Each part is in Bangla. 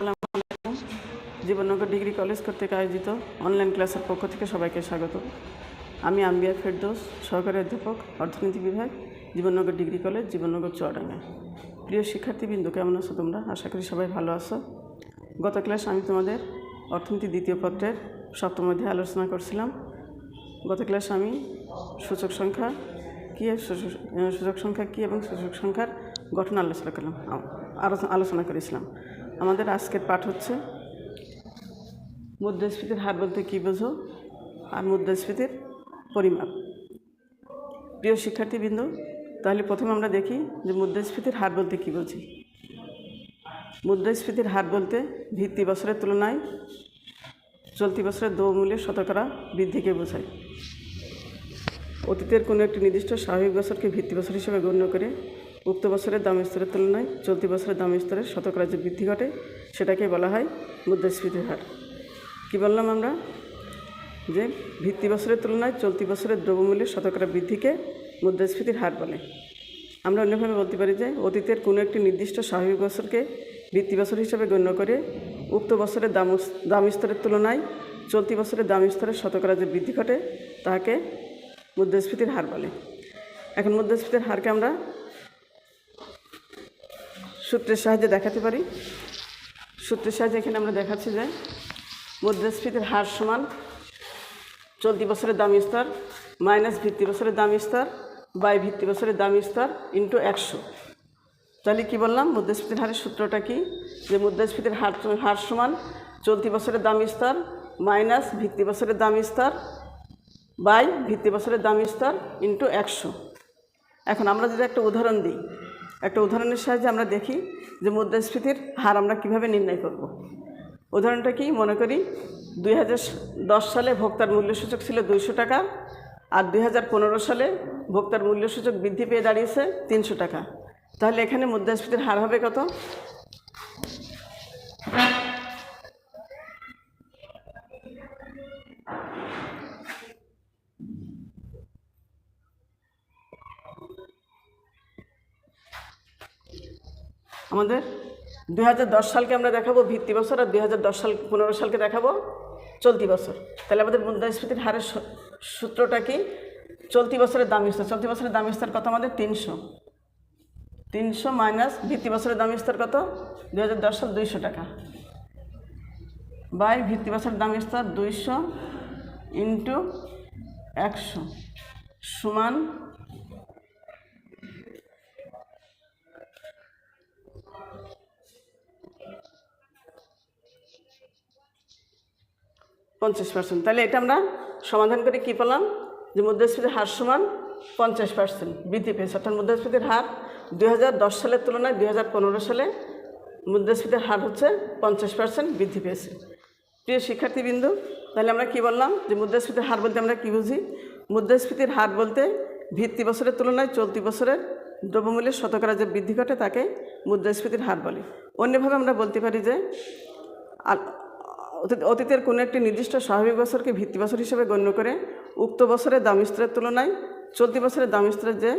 আলাইকুম। জীবননগর ডিগ্রি কলেজ কর্তৃক আয়োজিত অনলাইন ক্লাসের পক্ষ থেকে সবাইকে স্বাগত। আমি আম্বিয়া ফেরদোস, সহকারী অধ্যাপক, অর্থনীতি বিভাগ, জীবননগর ডিগ্রি কলেজ, জীবননগর চুয়াডাঙ্গা। প্রিয় শিক্ষার্থীবৃন্দ, কেমন আছো তোমরা? আশা করি সবাই ভালো আছো। গত ক্লাস আমি তোমাদের অর্থনীতি দ্বিতীয় পত্রের সপ্তম অধ্যায়ে আলোচনা করছিলাম। গত ক্লাস আমি সূচক সংখ্যা কী সূচক- সংখ্যা কী এবং সূচক সংখ্যার গঠন আলোচনা করলাম, আলোচনা করেছিলাম। আমাদের আজকের পাঠ হচ্ছে মুদ্রাস্ফীতির হার বলতে কী বোঝো? আর মুদ্রাস্ফীতির পরিমাপ। প্রিয় শিক্ষার্থীবৃন্দ, তাহলে প্রথমে আমরা দেখি যে মুদ্রাস্ফীতির হার বলতে কী বুঝি। মুদ্রাস্ফীতির হার বলতে ভিত্তি বছরের তুলনায় চলতি বছরের দ্রব্যমূল্যের শতকরা বৃদ্ধিকে বোঝায়। অতীতের কোনো একটি নির্দিষ্ট স্বাভাবিক বছরকে ভিত্তি বছর হিসেবে গণ্য করে উক্ত বছরের দাম স্তরের তুলনায় চলতি বছরের দাম স্তরের শতকরা যে বৃদ্ধি ঘটে সেটাকে বলা হয় মুদ্রাস্ফীতির হার। কী বললাম আমরা? যে ভিত্তি বছরের তুলনায় চলতি বছরের দ্রব্যমূল্যের শতকরা বৃদ্ধিকে মুদ্রাস্ফীতির হার বলে। আমরা অন্যভাবে বলতে পারি যে অতীতের কোনো একটি নির্দিষ্ট স্বাভাবিক বছরকে ভিত্তি বছর হিসেবে গণ্য করে উক্ত বছরের দাম দাম স্তরের তুলনায় চলতি বছরের দাম স্তরের শতকরা যে বৃদ্ধি ঘটে তাকে মুদ্রাস্ফীতির হার বলে। এখন মুদ্রাস্ফীতির হারকে আমরা সূত্রের সাহায্যে দেখাতে পারি। সূত্রের সাহায্যে এখানে আমরা দেখাচ্ছি যে মুদ্রাস্ফীতির হার সমান চলতি বছরের দাম স্তর মাইনাস ভিত্তি বছরের দাম স্তর বাই ভিত্তি বছরের দাম স্তর ইন্টু একশো। তাহলে কী বললাম? মুদ্রাস্ফীতির হারের সূত্রটা কি? যে মুদ্রাস্ফীতির হার হার সমান চলতি বছরের দাম স্তর মাইনাস ভিত্তি বছরের দাম স্তর বাই ভিত্তি বছরের দাম স্তর ইন্টু একশো। এখন আমরা যদি একটা উদাহরণ দিই একটা উদাহরণের সাহায্যে আমরা দেখি যে মুদ্রাস্ফীতির হার আমরা কীভাবে নির্ণয় করব। উদাহরণটা কি? মনে করি দুই হাজার দশ সালে ভোক্তার মূল্যসূচক ছিল দুইশো টাকা আর দুই হাজার পনেরো সালে ভোক্তার মূল্যসূচক বৃদ্ধি পেয়ে দাঁড়িয়েছে তিনশো টাকা। তাহলে এখানে মুদ্রাস্ফীতির হার হবে কত? আমাদের দু হাজার দশ সালকে আমরা দেখাবো, ভিত্তি বছর, আর দু হাজার দশ সাল, পনেরো সালকে দেখাবো চলতি বছর। তাহলে আমাদের মুদ্রাস্ফীতির হারের সূত্রটা কি? চলতি বছরের দাম স্তর চলতি বছরের দাম স্তর কত আমাদের? তিনশো। তিনশো মাইনাস ভিত্তি বছরের দাম স্তর কত? দু হাজার দশ সাল দুইশো টাকা। বাই ভিত্তি বছরের দাম স্তর দুইশো ইন্টু একশো। সমান পঞ্চাশ পার্সেন্ট তাহলে এটা আমরা সমাধান করে কী পেলাম? যে মুদ্রাস্ফীতির হার সমান পঞ্চাশ পার্সেন্ট বৃদ্ধি পেয়েছে। অর্থাৎ মুদ্রাস্ফীতির হার দু হাজার দশ সালের তুলনায় দুই হাজার পনেরো সালে মুদ্রাস্ফীতির হার হচ্ছে পঞ্চাশ পার্সেন্ট বৃদ্ধি পেয়েছে। প্রিয় শিক্ষার্থীবৃন্দ, তাহলে আমরা কি বললাম? যে মুদ্রাস্ফীতির হার বলতে আমরা কী বুঝি? মুদ্রাস্ফীতির হার বলতে ভিত্তি বছরের তুলনায় চলতি বছরের দ্রব্যমূল্যের শতকরা যে বৃদ্ধি ঘটে তাকে মুদ্রাস্ফীতির হার বলে। অন্যভাবে আমরা বলতে পারি যে অতীতের কোনো একটি নির্দিষ্ট স্বাভাবিক বছরকে ভিত্তি বছর হিসেবে গণ্য করে উক্ত বছরের দাম স্তরের তুলনায় চলতি বছরের দাম স্তরের যে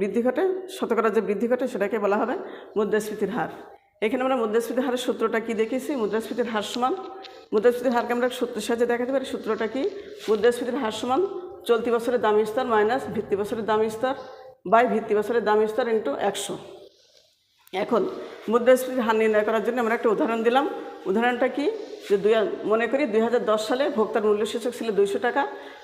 বৃদ্ধি ঘটে, শতকরা যে বৃদ্ধি ঘটে সেটাকে বলা হবে মুদ্রাস্ফীতির হার। এখানে আমরা মুদ্রাস্ফীতির হারের সূত্রটা কি দেখেছি মুদ্রাস্ফীতির হার সমান, মুদ্রাস্ফীতির হারকে আমরা সূত্রের সাহায্যে দেখাতে পারি। সূত্রটা কি? মুদ্রাস্ফীতির হার সমান চলতি বছরের দাম স্তর মাইনাস ভিত্তি বছরের দাম স্তর বাই ভিত্তি বছরের দাম স্তর ইন্টু একশো। এখন মুদ্রাস্ফীতির হার নির্ণয় করার জন্য আমরা একটা উদাহরণ দিলাম। উদাহরণটা কি? যে দুই মনে করি দুই হাজার দশ সালে ভোক্তার মূল্যসূচক ছিল দুইশো টাকা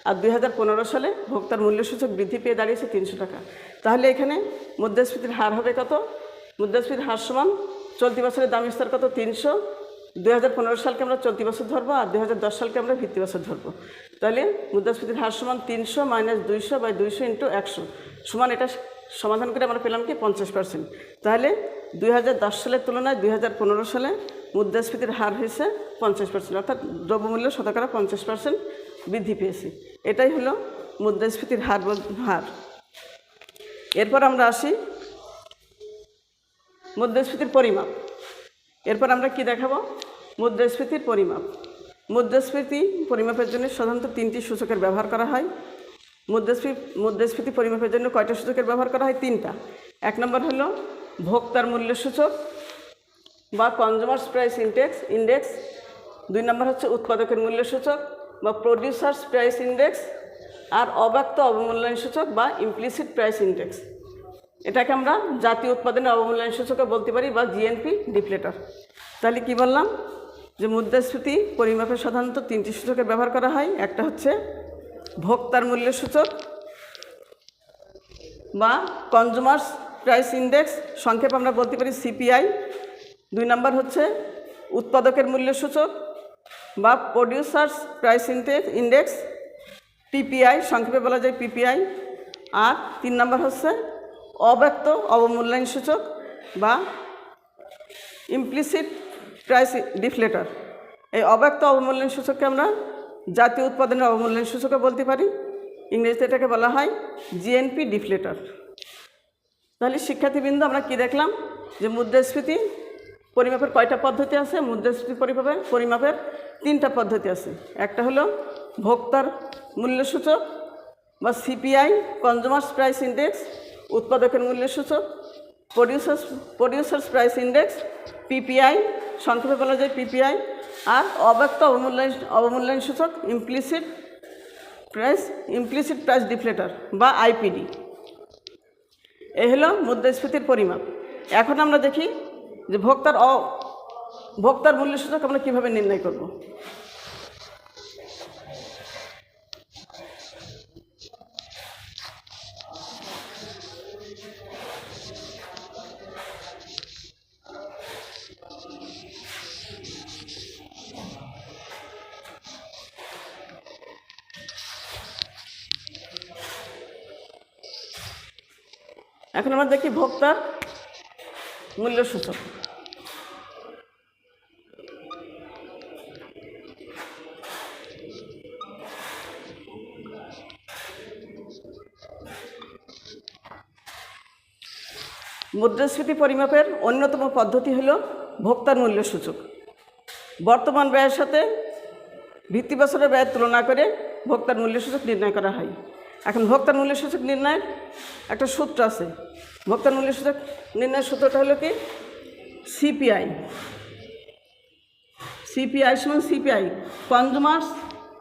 আর দুই হাজার পনেরো সালে ভোক্তার মূল্যসূচক বৃদ্ধি পেয়ে দাঁড়িয়েছে তিনশো টাকা। তাহলে এখানে মুদ্রাস্ফীতির হার হবে কত? মুদ্রাস্ফীতির হার সমান চলতি বছরের দাম স্তর কত? তিনশো। দুই সালকে আমরা চলতি বছর ধরবো আর দুই হাজার দশ সালকে আমরা ভিত্তি বছর ধরবো। তাহলে মুদ্রাস্ফীতির হার সমান তিনশো মাইনাস দুইশো বাই দুইশো ইন্টু একশো। সমান এটা সমাধান করে আমরা পেলাম কি পঞ্চাশ পার্সেন্ট। তাহলে দুই হাজার দশ সালের তুলনায় দুই হাজার পনেরো সালে মুদ্রাস্ফীতির হার হয়েছে পঞ্চাশ পার্সেন্ট অর্থাৎ দ্রব্যমূল্য শতকরা পঞ্চাশ পার্সেন্ট বৃদ্ধি পেয়েছে। এটাই হলো মুদ্রাস্ফীতির হার হার। এরপর আমরা আসি মুদ্রাস্ফীতির পরিমাপ। এরপর আমরা কি দেখাবো? মুদ্রাস্ফীতির পরিমাপ। মুদ্রাস্ফীতি পরিমাপের জন্য সাধারণত তিনটি সূচকের ব্যবহার করা হয়। মুদ্রাস্ফীতি মুদ্রাস্ফীতি পরিমাপের জন্য কয়টা সূচকের ব্যবহার করা হয়? তিনটা। এক নম্বর হলো ভোক্তার মূল্য সূচক বা কনজিউমার্স প্রাইস ইন্ডেক্স ইন্ডেক্স দুই নম্বর হচ্ছে উৎপাদকের মূল্য সূচক বা প্রডিউসার্স প্রাইস ইন্ডেক্স আর অব্যক্ত অবমূল্যায়ন সূচক বা ইমপ্লিসিট প্রাইস ইন্ডেক্স এটাকে আমরা জাতীয় উৎপাদনের অবমূল্যায়ন সূচকে বলতে পারি বা জিএনপি ডিপ্লেটার তাহলে কি বললাম? যে মুদ্রাস্ফীতি পরিমাপে সাধারণত তিনটি সূচকে ব্যবহার করা হয়। একটা হচ্ছে ভোক্তার মূল্য সূচক বা কনজুমার্স প্রাইস ইন্ডেক্স সংক্ষেপে আমরা বলতে পারি সিপিআই দুই নম্বর হচ্ছে উৎপাদকের মূল্য সূচক বা producers price index index PPI সংক্ষেপে বলা যায় পিপিআই আর তিন নম্বর হচ্ছে অব্যক্ত অবমূল্যায়ন সূচক বা ইমপ্লিসিট প্রাইস ডিফলেটর এই অব্যক্ত অবমূল্যায়ন সূচককে আমরা জাতীয় উৎপাদনের অবমূল্যায়ন সূচকও বলতে পারি। ইংরেজিতে এটাকে বলা হয় জিএনপি ডিফলেটর তাহলে শিক্ষার্থীবৃন্দ, আমরা কি দেখলাম? যে মুদ্রাস্ফীতি পরিমাপের কয়টা পদ্ধতি আছে? মুদ্রাস্ফীতি পরিমাপের পরিমাপের তিনটা পদ্ধতি আছে। একটা হলো ভোক্তার মূল্য সূচক বা সিপিআই, কনজুমার্স প্রাইস ইন্ডেক্স, উৎপাদকের মূল্য সূচক producers producers price index, PPI, সংক্ষেপে বলা যায় পিপিআই, আর অব্যক্ত অবমূল্যায়ন অবমূল্যায়ন সূচক implicit price implicit price deflator বা আইপিডি এই হলো মুদ্রাস্ফীতির পরিমাপ। এখন আমরা দেখি যে ভোক্তার অ ভোক্তার মূল্য সূচক আমরা কীভাবে নির্ণয় করব? এখন আমরা দেখি ভোক্তার মূল্য সূচক মুদ্রাস্ফীতি পরিমাপের অন্যতম পদ্ধতি হল ভোক্তার মূল্য সূচক বর্তমান ব্যয়ের সাথে ভিত্তি বছরের ব্যয়ের তুলনা করে ভোক্তার মূল্য সূচক নির্ণয় করা হয়। এখন ভোক্তার মূল্য সূচক নির্ণয়ের একটা সূত্র আছে। ভোক্তার মূল্য সূচক নির্ণয়ের সূত্রটা হলো কি? সিপিআই। সিপিআই সমান সিপিআই। Consumers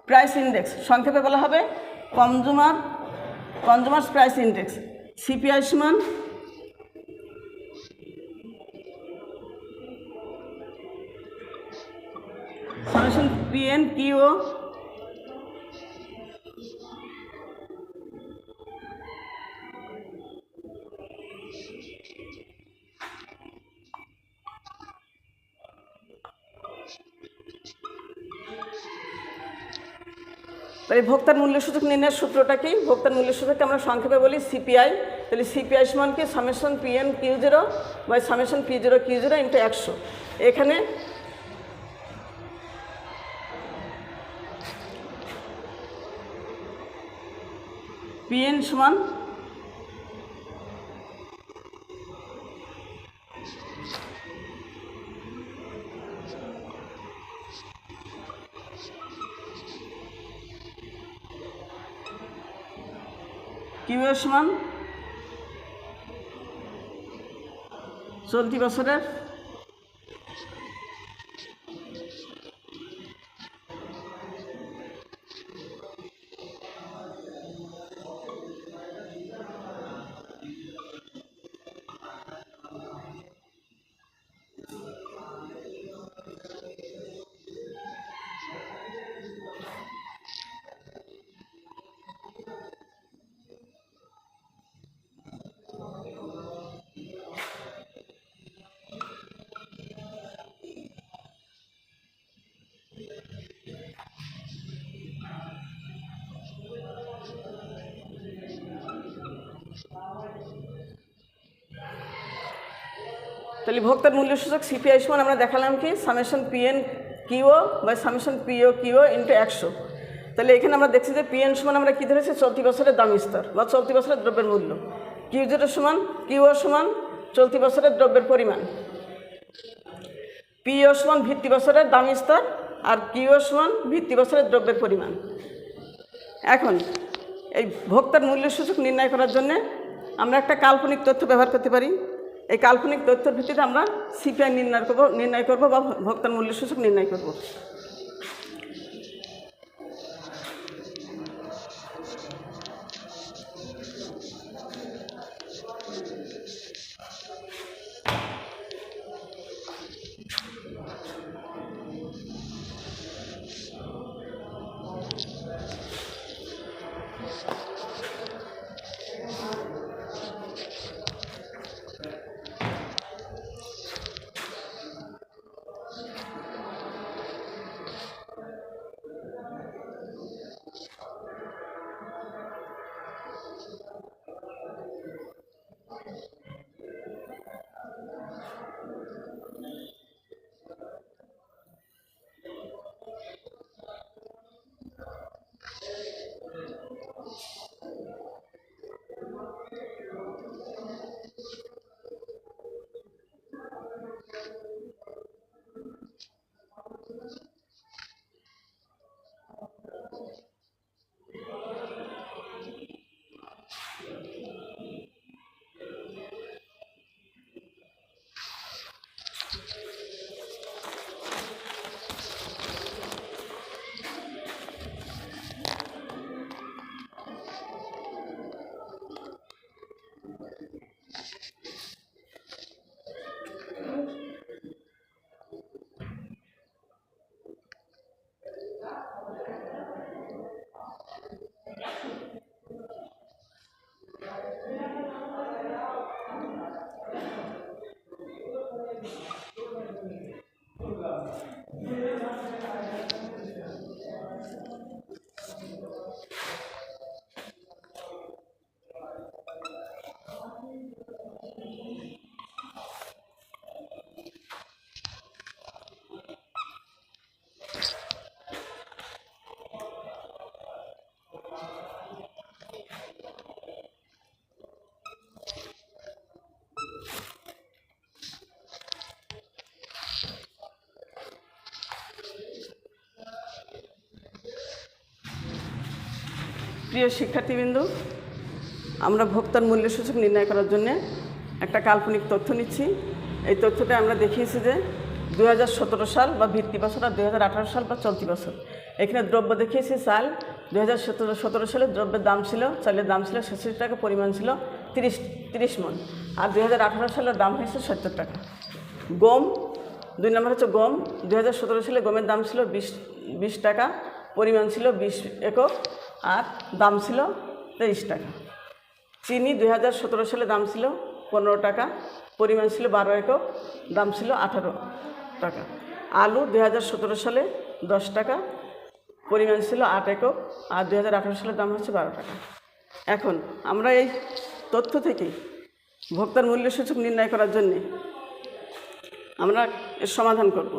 price index. সংক্ষেপে বলা হবে, consumer consumers price index. CPI সমান সলিউশন পিএন কিউ তাহলে ভোক্তার মূল্য সূচক নির্ণয়ের সূত্রটা কি? ভোক্তার মূল্য সূচককে আমরা সংক্ষেপে বলি সিপিআই তাহলে সিপিআই সমান কি? Summation PN Q zero by summation P zero Q zero into একশো। এখানে পিএন সমান কিউ এর চলতি বছরের তাহলে ভোক্তার মূল্য সূচক সিপিআই সমান আমরা দেখালাম কি? সামেশন পিএন কিও বা সামেশন পিও কিও ইন্টু একশো। তাহলে এখানে আমরা দেখছি যে পিএন সমান আমরা কী ধরেছি? চলতি বছরের দাম স্তর বা চলতি বছরের দ্রব্যের মূল্য। কিউ জিরো সমান কিও সমান, চলতি বছরের দ্রব্যের পরিমাণ। পিও সমান ভিত্তি বছরের দাম স্তর আর কিও সমান ভিত্তি বছরের দ্রব্যের পরিমাণ। এখন এই ভোক্তার মূল্য সূচক নির্ণয় করার জন্যে আমরা একটা কাল্পনিক তথ্য ব্যবহার করতে পারি। এই কাল্পনিক তথ্যের ভিত্তিতে আমরা সিপিআই নির্ণয় করব নির্ণয় করব বা ভোক্তার মূল্য সূচক নির্ণয় করব। প্রিয় শিক্ষার্থীবৃন্দ, আমরা ভোক্তার মূল্য সূচক নির্ণয় করার জন্য একটা কাল্পনিক তথ্য নিচ্ছি। এই তথ্যটা আমরা দেখিয়েছি যে দু হাজার সতেরো সাল বা ভিত্তি বছর আর দু হাজার আঠেরো সাল বা চলতি বছর। এখানে দ্রব্য দেখিয়েছি, চাল। দু হাজার সতেরো সালে দ্রব্যের দাম ছিল, চালের দাম ছিল ছেষট্টি টাকা, পরিমাণ ছিল তিরিশ তিরিশ মন। আর দুই হাজার আঠারো সালের দাম হয়েছে সত্তর টাকা। গম, দুই নম্বর হচ্ছে গম। দু হাজার সতেরো সালে গমের দাম ছিল বিশ বিশ টাকা, পরিমাণ ছিল বিশ একক আর দাম ছিল তেইশ টাকা। চিনি দু হাজার সতেরো সালে দাম ছিল পনেরো টাকা, পরিমাণ ছিল বারো একক, দাম ছিল আঠারো টাকা। আলু দু হাজার সতেরো সালে দশ টাকা, পরিমাণ ছিল আট একক, আর দুই সালে দাম হচ্ছে বারো টাকা। এখন আমরা এই তথ্য থেকে ভোক্তার মূল্য সূচক নির্ণয় করার জন্যে আমরা এর সমাধান করব।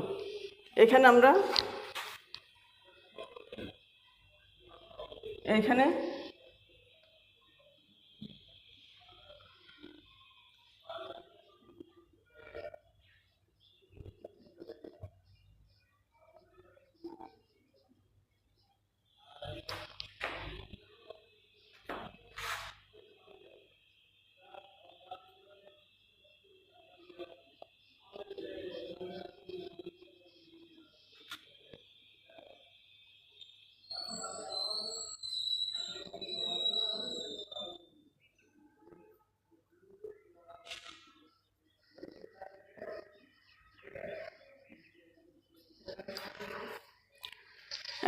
এখানে আমরা এইখানে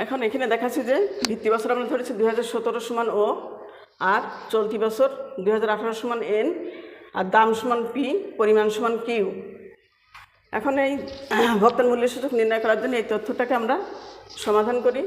এখন এখানে দেখাচ্ছি যে ভিত্তি বছর আমরা ধরেছি দুই হাজার সতেরো সমান ও, আর চলতি বছর দুই হাজার আঠারো সমান এন, আর দাম সমান পি, পরিমাণ সমান কিউ। এখন এই ভক্তের মূল্য সূচক নির্ণয় করার জন্য এই তথ্যটাকে আমরা সমাধান করি।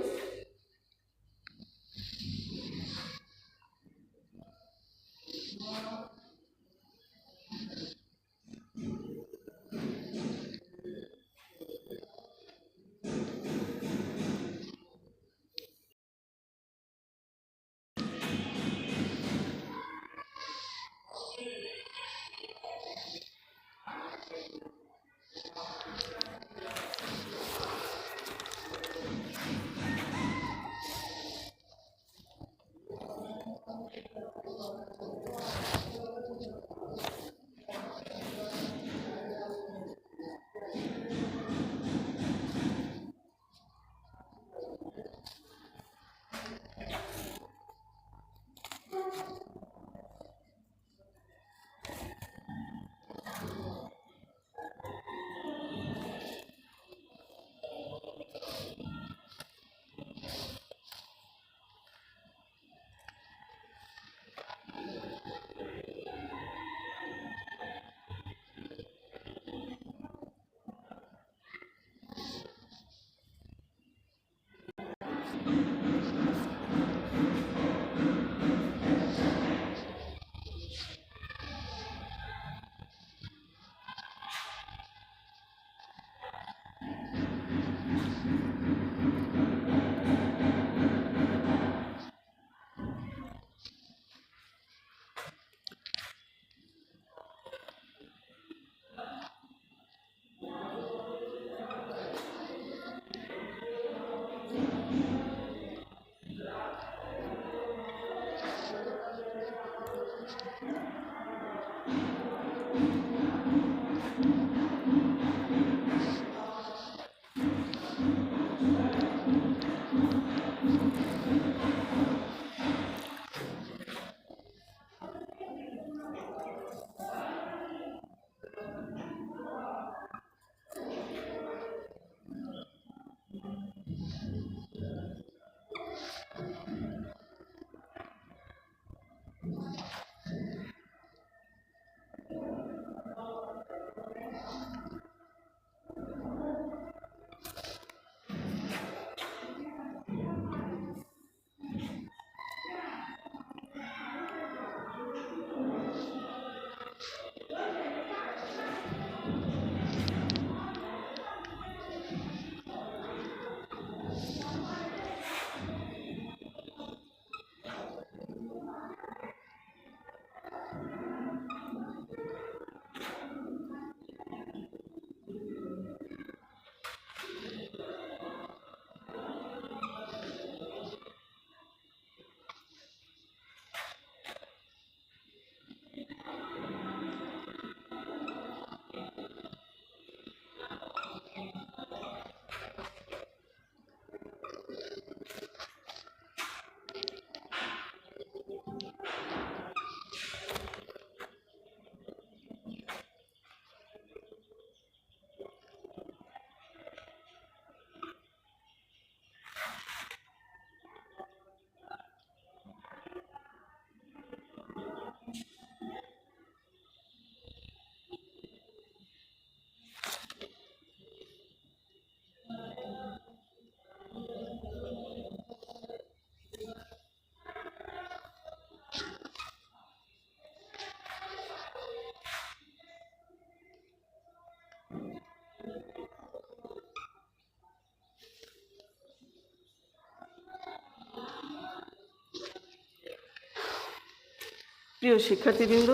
প্রিয় শিক্ষার্থীবৃন্দ,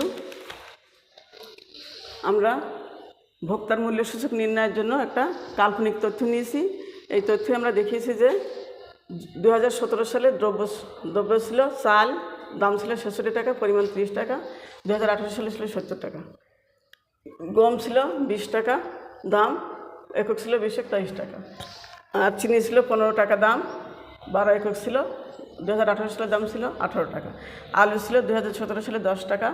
আমরা ভোক্তার মূল্য সূচক নির্ণয়ের জন্য একটা কাল্পনিক তথ্য নিয়েছি। এই তথ্যে আমরা দেখিয়েছি যে দু হাজার সতেরো সালে দ্রব্য দ্রব্য ছিল চাল, দাম ছিল ছেষট্টি টাকা, পরিমাণ ত্রিশ টাকা। দু হাজার আঠেরো সালে ছিল সত্তর টাকা। গম ছিল বিশ টাকা, দাম একক ছিল বিশ টাকা। আর চিনি ছিল পনেরো টাকা দাম, বারো একক ছিল দু হাজার আঠারো সালের দাম ছিল আঠারো টাকা। আলু ছিল দু হাজার সতেরো সালে দশ টাকা।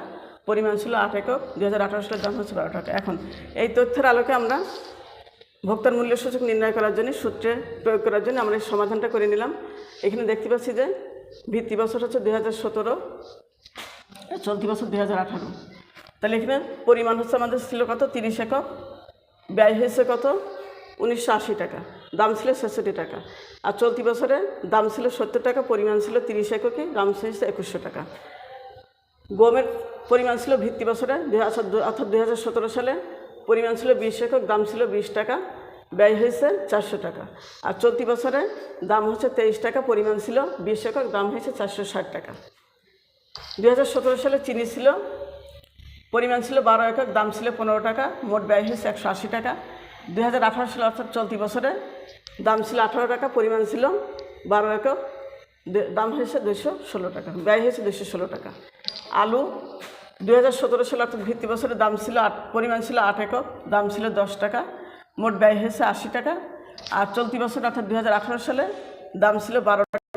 পরিমাণ ছিল আট একক। দু হাজার আঠারো সালের দাম হচ্ছে বারো টাকা। এখন এই তথ্যের আলোকে আমরা ভোক্তার মূল্য সূচক নির্ণয় করার জন্য, সূত্রে প্রয়োগ করার জন্য আমরা এই সমাধানটা করে নিলাম। এখানে দেখতে পাচ্ছি যে ভিত্তি বছর হচ্ছে দু হাজার সতেরো, চলতি বছর দু হাজার আঠারো। তাহলে এখানে পরিমাণ হচ্ছে আমাদের ছিল কত? তিরিশ একক। ব্যয় হয়েছে কত? উনিশশো আশি টাকা। দাম ছিল ছেষট্টি টাকা। আর চলতি বছরে দাম ছিল সত্তর টাকা, পরিমাণ ছিল তিরিশ এককে, দাম হয়েছে একুশশো টাকা। গমের পরিমাণ ছিল ভিত্তি বছরে অর্থাৎ দু হাজার সতেরো সালে পরিমাণ ছিল বিশ একক, দাম ছিল বিশ টাকা, ব্যয় হয়েছে চারশো টাকা। আর চলতি বছরে দাম হচ্ছে তেইশ টাকা, পরিমাণ ছিল বিশ একক, দাম হয়েছে চারশো ষাট টাকা। দু হাজার সতেরো সালে চিনি ছিল, পরিমাণ ছিল বারো একক, দাম ছিল পনেরো টাকা, মোট ব্যয় হয়েছে একশো আশি টাকা। দুই হাজার আঠারো সালে অর্থাৎ চলতি বছরে দাম ছিল আঠারো টাকা, পরিমাণ ছিল বারো একক দাম হয়েছে দুশো ষোলো টাকা, ব্যয় হয়েছে দুশো ষোলো টাকা। আলু দুই হাজার সতেরো সালে অর্থাৎ ভিত্তি বছরে দাম ছিল আট, পরিমাণ ছিল আট একক, দাম ছিল দশ টাকা। মোট ব্যয় হয়েছে আশি টাকা। আর চলতি বছর অর্থাৎ দুই হাজার আঠারো সালে দাম ছিল বারো টাকা,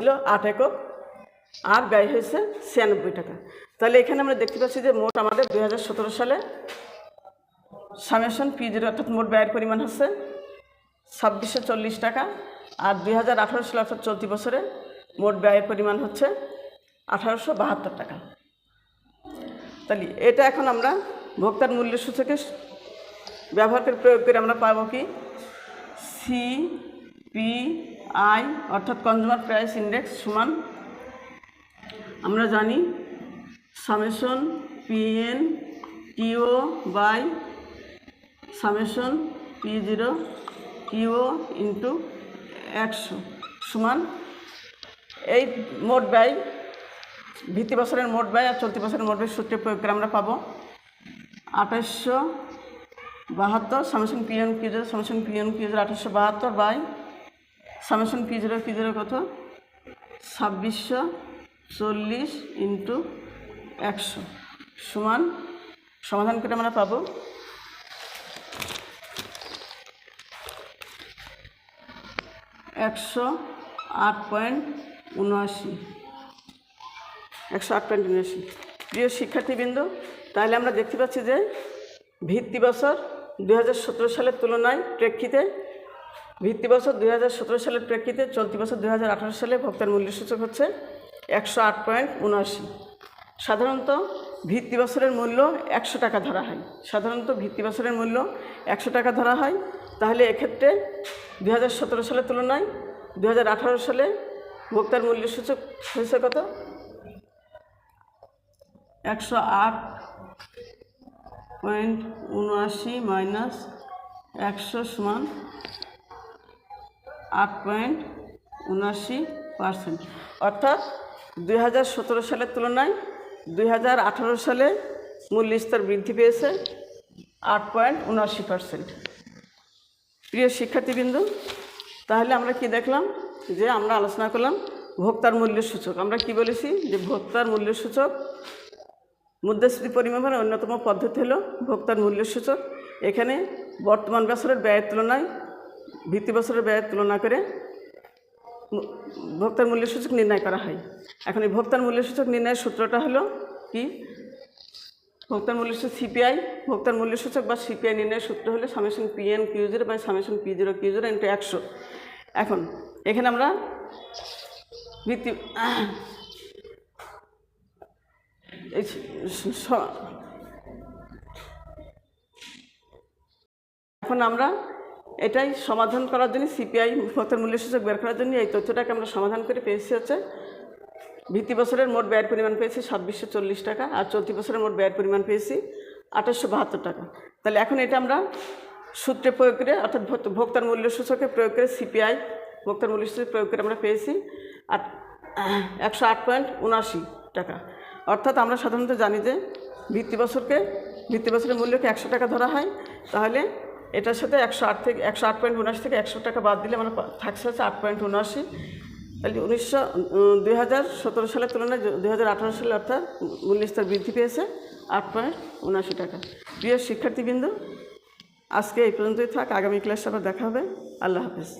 ছিল আট একক। আর ব্যয় হয়েছে ছিয়ানব্বই টাকা। তাহলে এখানে আমরা দেখতে পাচ্ছি যে মোট আমাদের সতেরো সালে সামেশন পি জিরো অর্থাৎ মোট ব্যয়ের পরিমাণ হচ্ছে ছাব্বিশশো চল্লিশ টাকা আর দুই হাজার আঠারো সালে অর্থাৎ চলতি বছরে মোট ব্যয়ের পরিমাণ হচ্ছে আঠারোশো বাহাত্তর টাকা। তাহলে এটা এখন আমরা ভোক্তার মূল্য সূচকে ব্যবহার করে প্রয়োগ করে আমরা পাবো কি? সি পি আই অর্থাৎ কনজিউমার প্রাইস ইন্ডেক্স সমান আমরা জানি সামেশন পিএন টিও by summation P zero U into একশো সমান এই মোট ব্যয়, ভিত্তি বছরের মোট ব্যয় আর চলতি বছরের মোট ব্যয় সূত্রে প্রয়োগ করে আমরা পাবো আঠাশশো বাহাত্তর summation PN P zero summation PN zero আঠাশশো বাহাত্তর by summation P zero P zero কত? ছাব্বিশশো চল্লিশ ইন্টু একশো সমান সমাধান করে আমরা পাবো একশো আট পয়েন্ট উনআশি। একশো আট পয়েন্ট উনআশি। প্রিয় শিক্ষার্থীবৃন্দ, তাহলে আমরা দেখতে পাচ্ছি যে ভিত্তি বছর দু হাজার সতেরো সালের তুলনায় প্রেক্ষিতে, ভিত্তি বছর দু হাজার সতেরো সালের প্রেক্ষিতে চলতি বছর দু হাজার আঠেরো সালে ভোক্তার মূল্য সূচক হচ্ছে একশো আট পয়েন্ট উনআশি। সাধারণত ভিত্তি বছরের মূল্য একশো টাকা ধরা হয়। সাধারণত ভিত্তি বছরের মূল্য একশো টাকা ধরা হয়। তাহলে এক্ষেত্রে দু হাজার সতেরো সালের তুলনায় দু হাজার আঠেরো সালে ভোক্তার মূল্য সূচক হয়েছে কত? একশো আট পয়েন্ট উনআশি মাইনাস একশো সমান আট পয়েন্ট উনআশি পার্সেন্ট। অর্থাৎ দুই হাজার সতেরো সালের তুলনায় দুই হাজার আঠারো সালে মূল্য স্তর বৃদ্ধি পেয়েছে আট পয়েন্ট উনআশি পার্সেন্ট। প্রিয় শিক্ষার্থীবৃন্দ, তাহলে আমরা কি দেখলাম? যে আমরা আলোচনা করলাম ভোক্তার মূল্য সূচক আমরা কি বলেছি? যে ভোক্তার মূল্য সূচক মুদ্রাস্ফীতি পরিমাপের অন্যতম পদ্ধতি হলো ভোক্তার মূল্য সূচক এখানে বর্তমান বছরের ব্যয়ের তুলনায় ভিত্তি বছরের ব্যয়ের তুলনা করে ভোক্তার মূল্য সূচক নির্ণয় করা হয়। এখন এই ভোক্তার মূল্য সূচক নির্ণয়ের সূত্রটা হলো কি? ভোক্তার মূল্য সূচক সিপিআই ভোক্তার মূল্য সূচক বা সিপিআই নির্ণয়ের সূত্র হলে সামেশন পিএন কিউ জিরো বা summation P zero Q zero into একশো। এখন, এখানে আমরা ভিত্তি এখন আমরা এটাই সমাধান করার জন্য সিপিআই ভোক্তার মূল্য সূচক বের করার জন্য এই তথ্যটাকে আমরা সমাধান করে পেয়েছি হচ্ছে ভিত্তি বছরের মোট ব্যয়ের পরিমাণ পেয়েছি ছাব্বিশশো চল্লিশ টাকা আর চলতি বছরের মোট ব্যয়ের পরিমাণ পেয়েছি আঠাশশো বাহাত্তর টাকা। তাহলে এখন এটা আমরা সূত্রে প্রয়োগ করে, অর্থাৎ ভোক্ত- ভোক্তার মূল্য সূচকে প্রয়োগ করে সিপিআই, ভোক্তার মূল্য সূচক প্রয়োগ করে আমরা পেয়েছি আট, একশো আট পয়েন্ট উনআশি টাকা। অর্থাৎ আমরা সাধারণত জানি যে ভিত্তি বছরকে, ভিত্তি বছরের মূল্যকে একশো টাকা ধরা হয়। তাহলে এটার সাথে একশো আট থেকে, একশো আট পয়েন্ট উনআশি থেকে একশো টাকা বাদ দিলে আমরা থাকছে হচ্ছে আট পয়েন্ট উনআশি। তাহলে উনিশশো দুই সালের তুলনায় দুই হাজার আঠারো সালে অর্থাৎ মূল্যস্তর বৃদ্ধি পেয়েছে আট পয়েন্ট উনআশি টাকা। প্রিয় শিক্ষার্থীবৃন্দ, আজকে এই পর্যন্তই থাক। আগামী ক্লাসে আবার দেখা হবে। আল্লাহ হাফেজ।